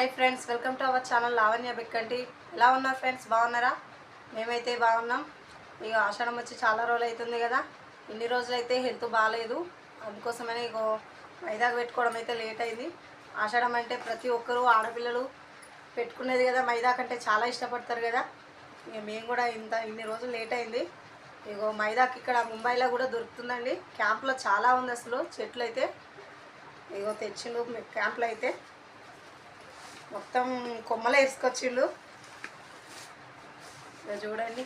Hi friends welcome to our channel Lavanya Bikkanti ఎలా ఉన్నారు friends బాగున్నారా? మేమైతే బాగున్నాం. ఇక ఆషాఢం వచ్చి చాలా రోజులు అవుతుంది కదా. ఇన్ని రోజులు అయితే హెల్త్ బాగాలేదు అందుకోసమనే ఇగో మైదాకు పెట్టుకోవడం అయితే లేట్ అయింది. ఆషాఢం అంటే ప్రతి ఒక్కరూ ఆడపిల్లలు పెట్టుకునేది కదా మైదా కంటే చాలా ఇష్టపడతారు కదా. ఇక మేము కూడా ఇంత ఇన్ని రోజులు లేట్ అయింది. ఇగో మైదాకి ఇక్కడ ముంబైలో కూడా దొరుకుతుందండి. క్యాంప్లో చాలా ఉంది అసలు చెట్లు అయితే. ఇగో తెచ్చిండు క్యాంప్లో అయితే. మొత్తం కొమ్మలు వేసుకొచ్చిండు చూడండి.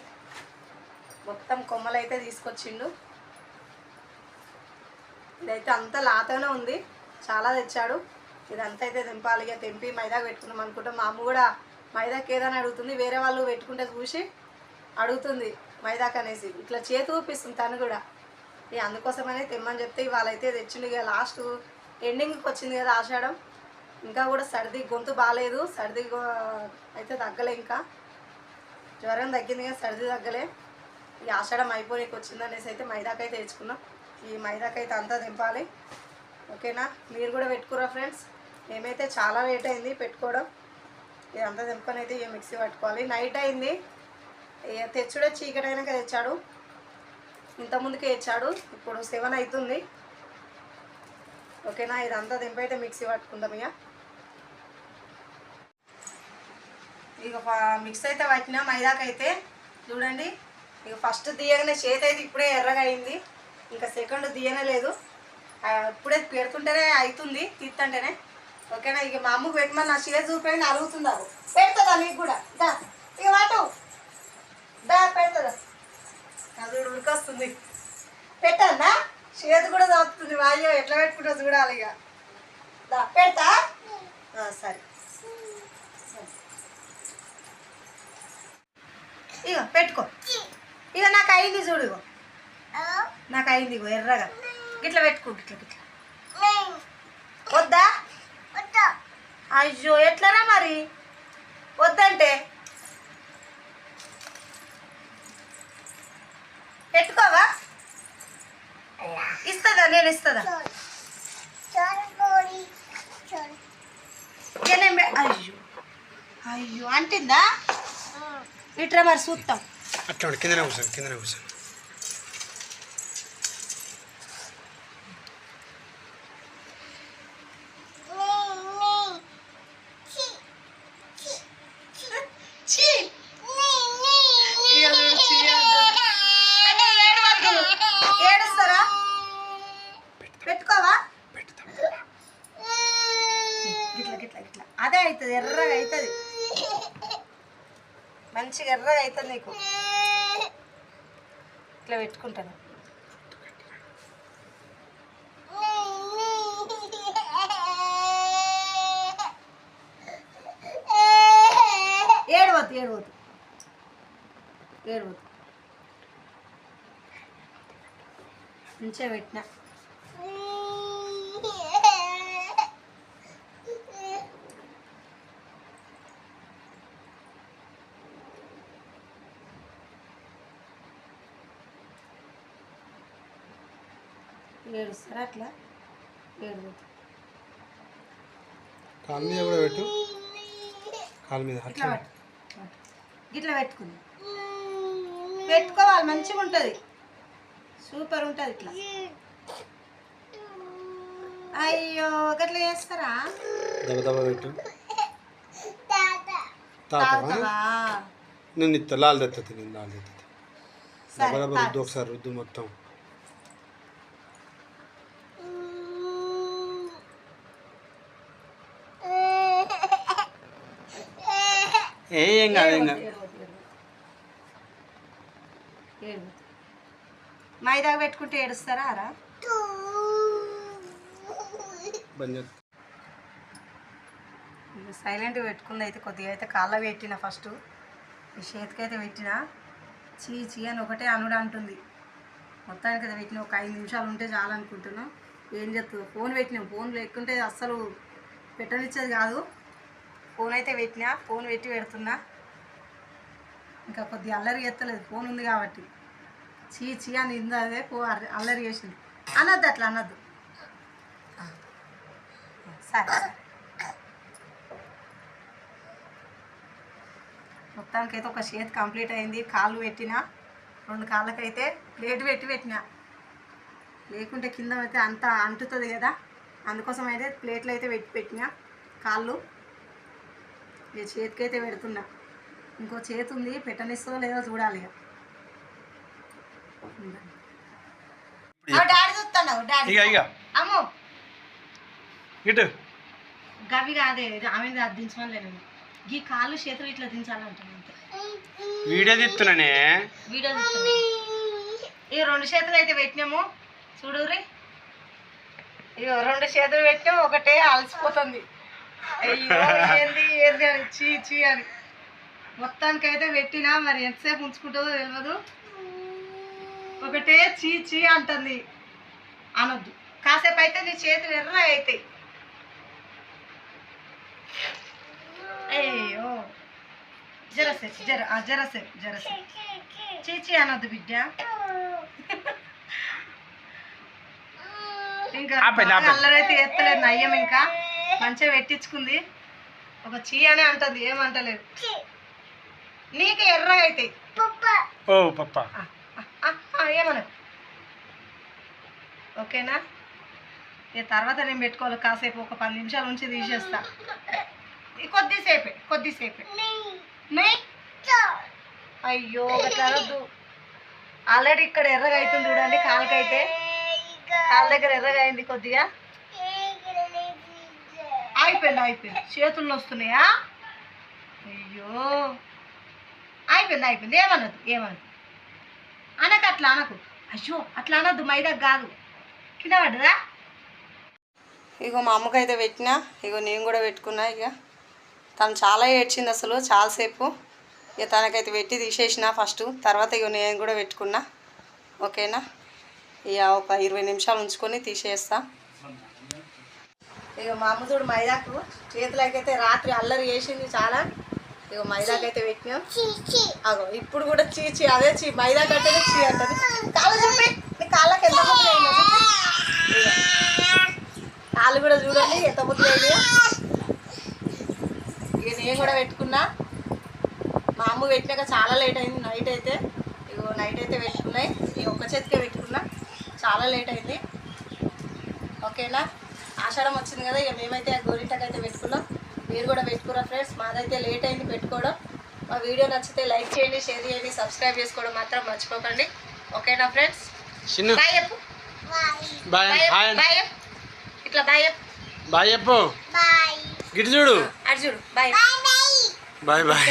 మొత్తం కొమ్మలు అయితే తీసుకొచ్చిండు ఇదైతే అంతా లాతోనే ఉంది. చాలా తెచ్చాడు. ఇదంతా అయితే తెంపాలి. ఇక తెంపి మైదాకు పెట్టుకున్నాం అనుకుంటాం. మా అమ్మ కూడా మైదాకి ఏదని అడుగుతుంది. వేరే వాళ్ళు పెట్టుకుంటే చూసి అడుగుతుంది మైదాకు అనేసి. ఇట్లా చేతి ఊపిస్తుంది తను కూడా. ఇక అందుకోసమనే తెమ్మని చెప్తే ఇవాళ అయితే తెచ్చిండు. ఇక లాస్ట్ ఎండింగ్కి వచ్చింది కదా ఆషాఢం. ఇంకా కూడా సర్ది గొంతు బాగాలేదు సర్ది గో- అయితే తగ్గలే ఇంకా. జ్వరం తగ్గింది కానీ సర్ది తగ్గలే. ఈ ఆషాఢం అయిపోయికి వచ్చింది అనేసి అయితే మైదాకైతే తెచ్చుకున్నాం. ఈ మైదాకైతే అంతా తెంపాలి ఓకేనా? మీరు కూడా పెట్టుకురా ఫ్రెండ్స్. మేమైతే చాలా లేట్ అయింది పెట్టుకోవడం. ఇదంతా దింపని అయితే ఇక మిక్సీ పట్టుకోవాలి. నైట్ అయింది. ఇక తెచ్చుడే చీకటి అయినాక తెచ్చాడు. ఇంతకుముందుకే తెచ్చాడు. ఇప్పుడు సెవెన్ అవుతుంది. ఓకేనా? ఇదంతా దింపైతే మిక్సీ పట్టుకుందాం ఇక. ఇక ఫ- మిక్స్ అయితే పట్టిన మైదాకైతే చూడండి ఇక ఫస్ట్ తీయగానే చేతి అయితే ఇప్పుడే ఎర్రగా అయింది ఇంకా సెకండ్ తీయనే లేదు. ఇప్పుడే పెడుతుంటేనే అవుతుంది తీస్తుంటేనే ఓకేనా? ఇక మా అమ్మకు పెట్టమని నా చేతి చూపండి అడుగుతున్నారు. పెడుతుందా నీకు కూడా? దా ఇక వాటు దా పెడుతుందా. అది ఉడికొస్తుంది పెట్టానా చేతి కూడా తాగుతుంది వాయో ఎట్లా పెట్టుకుంటుంది చూడాలి ఇక దా పెడతా? సరే. ఇగో పెట్టుకో. ఇక నాకు అయింది చూడు ఇగో. నాకు అయింది ఇగో ఎర్రగా. గిట్ల పెట్టుకో గిట్ల గిట్ల. వద్దా? అయ్యో ఎట్లరా మరి? వద్దంటే. పెట్టుకోవా? ఇస్తుందా? నేను ఇస్తుందా? అయ్యో. అయ్యో అంటిందా? ఇట్రా మరి చూస్తాం అట్లా కిందనే కూర్చోండి కిందనే కూర్చోండి ఛీ! ఇక చూడు, ఛీ అంటుంది. అంటే ఏడవద్దు. ఏడుస్తారా పెట్టుకోవా పెడతాం గిట్ల గిట్ల గిట్ల అదే అవుతుంది ఎర్రగా అవుతుంది మంచిగా ఎర్రగా అవుతుంది నీకు. ఇట్లా పెట్టుకుంటాను. ఏడవద్దు ఏడవద్దు. ఏడవద్దు. మంచిగా పెట్టిన. ఏడుస్తారా అట్లా? కాలు మీద కూడా పెట్టు. కాలు మీద ఇట్లా పెట్టు. ఇట్లా పెట్టుకుంది. పెట్టుకోవాలి మంచిగా ఉంటుంది. సూపర్ ఉంటుంది ఇట్లా. అయ్యో గట్లా చేస్తారా? దబ దబ పెట్టు. తాతవా? నేను ఇస్తా లాల్ తెత్తది నేను లాల్. రుద్దు ఒకసారి రుద్దు మొత్తం. ఏ కాదు ఏం. మైదాకు పెట్టుకుంటే ఏడుస్తారా రా. సైలెంట్గా పెట్టుకుంది అయితే కొద్దిగా అయితే కాళ్ళ పెట్టిన ఫస్ట్. ఈ చేతికైతే పెట్టిన. చీ చీ అని ఒకటే అనుడు అంటుంది. మొత్తానికి అయితే పెట్టిన. ఒక ఐదు నిమిషాలు ఉంటే చాలు అనుకుంటున్నాం. ఏం చెప్తుందో ఫోన్ పెట్టినాం. ఫోన్ లేకుంటే అస్సలు పెట్టనిచ్చేది కాదు. ఫోన్ అయితే పెట్టినా ఫోన్ పెట్టి పెడుతున్నా. ఇంకా కొద్దిగా అల్లరి చేస్తలేదు ఫోన్ ఉంది కాబట్టి. చీ చీ అని ఇందా అదే పో అల్లరి చేసింది. అనద్దు అట్లా అనద్దు. సరే సరే. మొత్తానికైతే ఒక చేతి కంప్లీట్ అయింది కాళ్ళు పెట్టిన రెండు కాళ్ళకైతే ప్లేట్ పెట్టి పెట్టిన. లేకుంటే కింద అయితే అంత అంటుతుంది కదా అందుకోసం అయితే ప్లేట్లు అయితే పెట్టి పెట్టిన కాళ్ళు. ఈ చేతికైతే పెడుతున్నా. ఇంకో చేతి ఉంది పెట్టనిస్తుందో లేదో చూడాలి ఇక. డాడీ చూస్తాను డాడీ. ఇక ఇక అమ్మో. ఇటు. గవి కాదే ఆమె దించమని ఈ కాళ్ళు చేతులు ఇట్లా దించాలంటాను వీడియో తీస్తున్నానే వీడియో. ఈ రెండు చేతులు అయితే పెట్టినాము. చూడురి ఇక రెండు చేతులు పెట్టినాము ఒకటే అలసిపోతుంది. ఏంది ఏంది అని చీ చీ అని. మొత్తానికి అయితే పెట్టినా మరి ఎంతసేపు ఉంచుకుంటుందో తెలియదు ఒకటే చీ చీ అంటుంది. అనొద్దు. కాసేపు అయితే నీ చేతులు ఎర్ర అవుతాయి అయ్యో జరసేపు జర ఆ, జరసేపు జరసేపు. చీచి అనొద్దు బిడ్డ. ఇంకా. అల్లరైతే ఎత్తలేదు నయ్యం ఇంకా. మంచిగా పెట్టించుకుంది. ఒక చీ అని అంటుంది ఏమంటలేదు. నీకు ఎర్రగా అవుతాయి ఓ పప్ప. ఓకేనా? ఇక తర్వాత నేను పెట్టుకోవాలి కాసేపు ఒక పది నిమిషాల నుంచి తీసేస్తా. కొద్దిసేపే కొద్దిసేపే. అయ్యో అనొద్దు ఆల్రెడీ ఇక్కడ ఎర్రగా అవుతుంది చూడండి కాలుకైతే. కాళ్ళ దగ్గర ఎర్రగా అయింది కొద్దిగా. అయిపోయింది అయిపోయింది. చేతుల్లో వస్తున్నాయా అయ్యో. అయిపోయింది అయిపోయింది. ఏమనదు ఏమనదు అనకు అట్లా అనకు. అయ్యో అట్లా అనద్దు మైదా కాదు. కింద పడ్డదా? ఇగో మా అమ్మకైతే అయితే పెట్టినా ఇగో నేను కూడా పెట్టుకున్నా ఇక తను చాలా ఏడ్చింది అసలు చాలాసేపు ఇక తనకైతే పెట్టి తీసేసిన ఫస్ట్ తర్వాత ఇక నేను కూడా పెట్టుకున్నా. ఓకేనా? ఇక ఒక ఇరవై నిమిషాలు ఉంచుకొని తీసేస్తాను ఇక మా అమ్మ చూడు మైదాకు చేతులకైతే రాత్రి అల్లరి చేసింది చాలా. ఇక మైదాకైతే పెట్టినాం. అగో ఇప్పుడు కూడా చీ చీ అదే చీ మైదా కట్టేది చీ అంటది. కాళ్ళు చూపి నీ కాళ్ళకి ఎంత ముద్దు. కాళ్ళు కూడా చూడండి ఎంత ముద్దు అయింది. ఇక నేను కూడా పెట్టుకున్నా. మా అమ్మ పెట్టినాక చాలా లేట్ అయింది నైట్ అయితే. ఇగో నైట్ అయితే పెట్టుకున్నాయి. ఈ ఒక్క చేతికే పెట్టుకున్నా. చాలా లేట్ అయింది. ఓకేనా? ఆషాఢం వచ్చింది కదా ఇక మేమైతే ఆ గోరింటకైతే పెట్టుకున్నాం. మీరు కూడా పెట్టుకురా ఫ్రెండ్స్ మాదైతే లేట్ అయింది పెట్టుకోవడం. మా వీడియో నచ్చితే లైక్ చేయండి షేర్ చేయండి సబ్స్క్రైబ్ చేసుకోవడం మాత్రం మర్చిపోకండి. ఓకేనా ఫ్రెండ్స్ చిన్న. బాయ్ చెప్పు. బాయ్. ఇట్లా బాయ్ చెప్పు. బాయ్ చెప్పు. గిటు చూడు. అటు చూడు. Bye bye bye